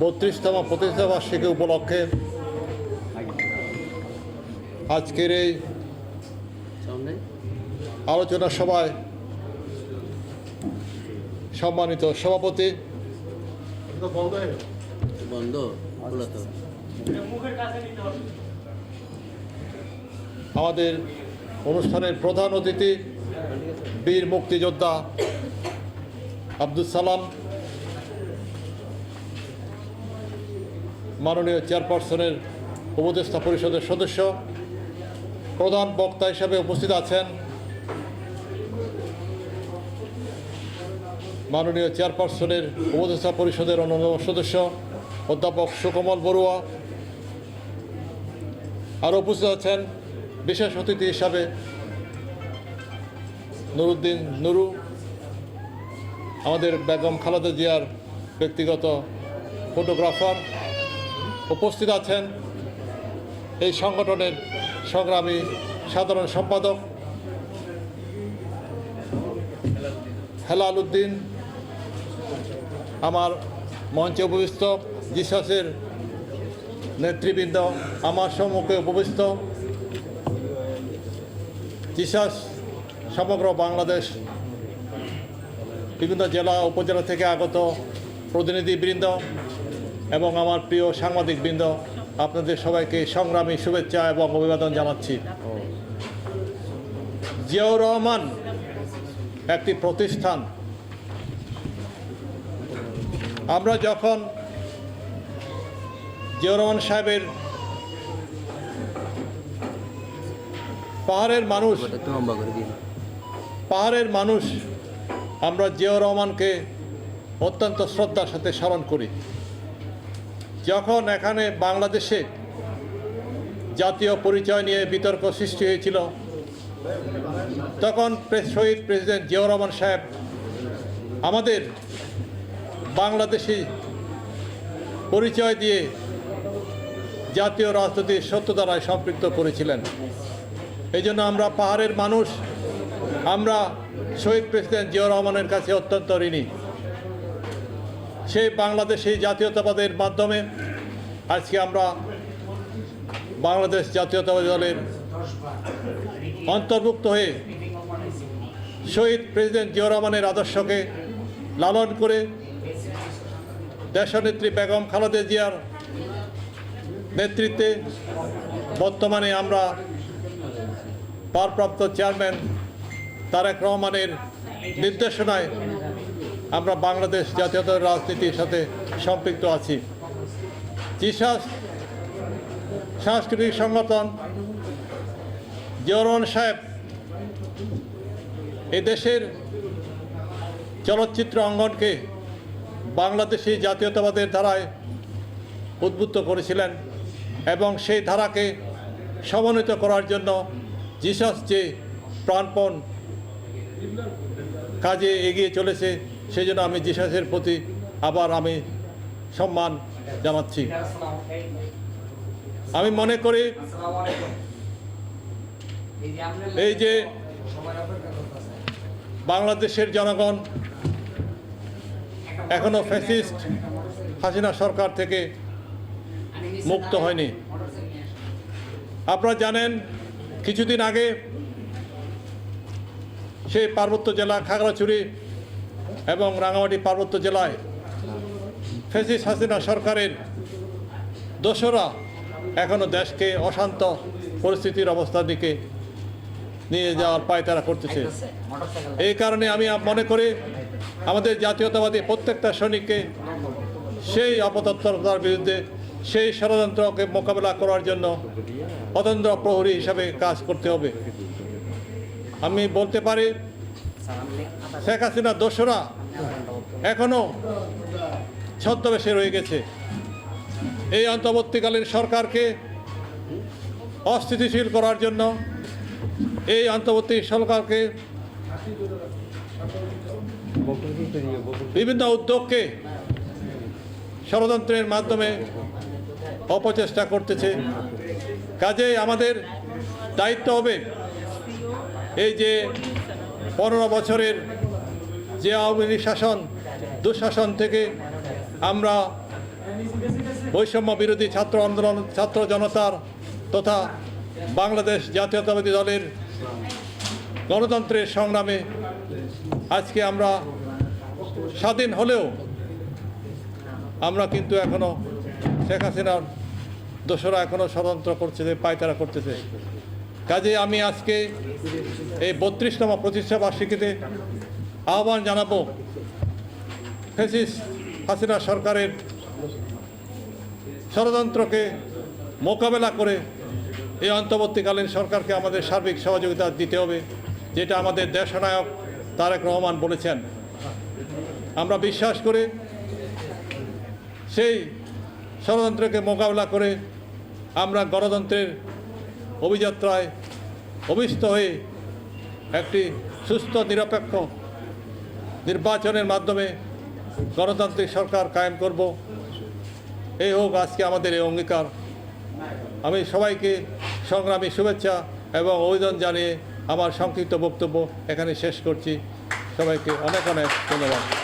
বত্রিশতম প্রতিষ্ঠা বার্ষিকী উপলক্ষে আজকের এই আলোচনা সভায় সম্মানিত সভাপতি আমাদের অনুষ্ঠানের প্রধান অতিথি বীর মুক্তিযোদ্ধা আব্দুল সালাম। মাননীয় চেয়ারপারসনের উপদেষ্টা পরিষদের সদস্য, প্রধান বক্তা হিসাবে উপস্থিত আছেন মাননীয় চেয়ারপারসনের উপদেষ্টা পরিষদের অন্যান্য সদস্য, অধ্যাপক সুকমল বড়ুয়া। আরও উপস্থিত আছেন বিশেষ অতিথি হিসাবে নুরুদ্দিন নুরু, আমাদের বেগম খালেদা জিয়ার ব্যক্তিগত ফটোগ্রাফার উপস্থিত আছেন এই সংগঠনের সংগ্রামী সাধারণ সম্পাদক হেলাল উদ্দিন, আমার মঞ্চে উপবিষ্ট জিসাসের নেতৃবৃন্দ, আমার সম্মুখে উপবিষ্ট জিসাস সমগ্র বাংলাদেশ, বিভিন্ন জেলা, উপজেলা থেকে আগত প্রতিনিধিবৃন্দ এবং আমার প্রিয় সাংবাদিকবৃন্দ, আপনাদের সবাইকে সংগ্রামী শুভেচ্ছা এবং অভিবাদন জানাচ্ছি। জিয়াউর রহমান, একটি প্রতিষ্ঠান। আমরা যখন জিয়াউর রহমান সাহেবের পাহাড়ের মানুষ পাহাড়ের মানুষ, আমরা জিয়াউর রহমানকে অত্যন্ত শ্রদ্ধার সাথে স্মরণ করি। যখন এখানে বাংলাদেশে জাতীয় পরিচয় নিয়ে বিতর্ক সৃষ্টি হয়েছিল, তখন শহীদ প্রেসিডেন্ট জিয়াউর রহমান সাহেব আমাদের বাংলাদেশি পরিচয় দিয়ে জাতীয় রাজনীতির সত্যধারায় সম্পৃক্ত করেছিলেন। এই জন্য আমরা পাহাড়ের মানুষ, আমরা শহীদ প্রেসিডেন্ট জিয়াউর রহমানের কাছে অত্যন্ত ঋণী। সেই বাংলাদেশি জাতীয়তাবাদের মাধ্যমে আজকে আমরা বাংলাদেশ জাতীয়তাবাদী দলের অন্তর্ভুক্ত হয়ে শহীদ প্রেসিডেন্ট জিয়াউর রহমানের আদর্শকে লালন করে দেশনেত্রী বেগম খালেদা জিয়ার নেতৃত্বে বর্তমানে আমরা ভারপ্রাপ্ত চেয়ারম্যান তারেক রহমানের নির্দেশনায় আমরা বাংলাদেশ জাতীয়তার রাজনীতির সাথে সম্পৃক্ত আছি। জিসাস সাংস্কৃতিক সংগঠন জিয়রন সাহেব এ দেশের চলচ্চিত্র অঙ্গনকে বাংলাদেশি জাতীয়তাবাদের ধারায় উদ্বুদ্ধ করেছিলেন এবং সেই ধারাকে সমন্বিত করার জন্য জিসাস যে প্রাণপণ কাজে এগিয়ে চলেছে সেই জন্য আমি জিসাসের প্রতি আবার আমি সম্মান জানাচ্ছি। আমি মনে করি এই যে বাংলাদেশের জনগণ এখনও ফ্যাসিস্ট হাসিনা সরকার থেকে মুক্ত হয়নি। আপনারা জানেন, কিছুদিন আগে সেই পার্বত্য জেলা খাগড়াছড়ি এবং রাঙামাটি পার্বত্য জেলায় ফেসিস হাসিনা সরকারের দোসরা এখনও দেশকে অশান্ত পরিস্থিতির অবস্থার দিকে নিয়ে যাওয়ার পায় তারা করতেছে। এই কারণে আমি মনে করি আমাদের জাতীয়তাবাদী প্রত্যেকটা সৈনিককে সেই অপতৎপরতার বিরুদ্ধে সেই ষড়যন্ত্রকে মোকাবেলা করার জন্য অতন্ত্র প্রহরী হিসাবে কাজ করতে হবে। আমি বলতে পারি, শেখ হাসিনা দোসরা এখনও ছদ্মবেশে রয়ে গেছে। এই অন্তর্বর্তীকালীন সরকারকে অস্থিতিশীল করার জন্য এই অন্তর্বর্তী সরকারকে বিভিন্ন উদ্যোগকে ষড়যন্ত্রের মাধ্যমে অপচেষ্টা করতেছে। কাজে আমাদের দায়িত্ব হবে এই যে পনেরো বছরের যে আওয়ামী লীগ শাসন, দুঃশাসন থেকে আমরা বৈষম্য বিরোধী ছাত্র আন্দোলন, ছাত্র জনতার তথা বাংলাদেশ জাতীয়তাবাদী দলের গণতন্ত্রের সংগ্রামে আজকে আমরা স্বাধীন হলেও আমরা কিন্তু এখনও শেখ হাসিনার দোসরা এখনও ষড়যন্ত্র করতেছে পায়তারা করতেছে। কাজে আমি আজকে এই বত্রিশতম প্রতিষ্ঠা বার্ষিকীতে আহ্বান জানাব ফেসিস হাসিনা সরকারের ষড়যন্ত্রকে মোকাবেলা করে এই অন্তর্বর্তীকালীন সরকারকে আমাদের সার্বিক সহযোগিতা দিতে হবে, যেটা আমাদের দেশনায়ক তারেক রহমান বলেছেন। আমরা বিশ্বাস করে সেই ষড়যন্ত্রকে মোকাবেলা করে আমরা গণতন্ত্রের অভিযাত্রায় অভিষ্ট হয়ে একটি সুস্থ, নিরপেক্ষ নির্বাচনের মাধ্যমে গণতান্ত্রিক সরকার কায়েম করব। এই হোক আজকে আমাদের এই অঙ্গীকার। আমি সবাইকে সংগ্রামী শুভেচ্ছা এবং অভিযান জানিয়ে আমার সংক্ষিপ্ত বক্তব্য এখানে শেষ করছি। সবাইকে অনেক অনেক ধন্যবাদ।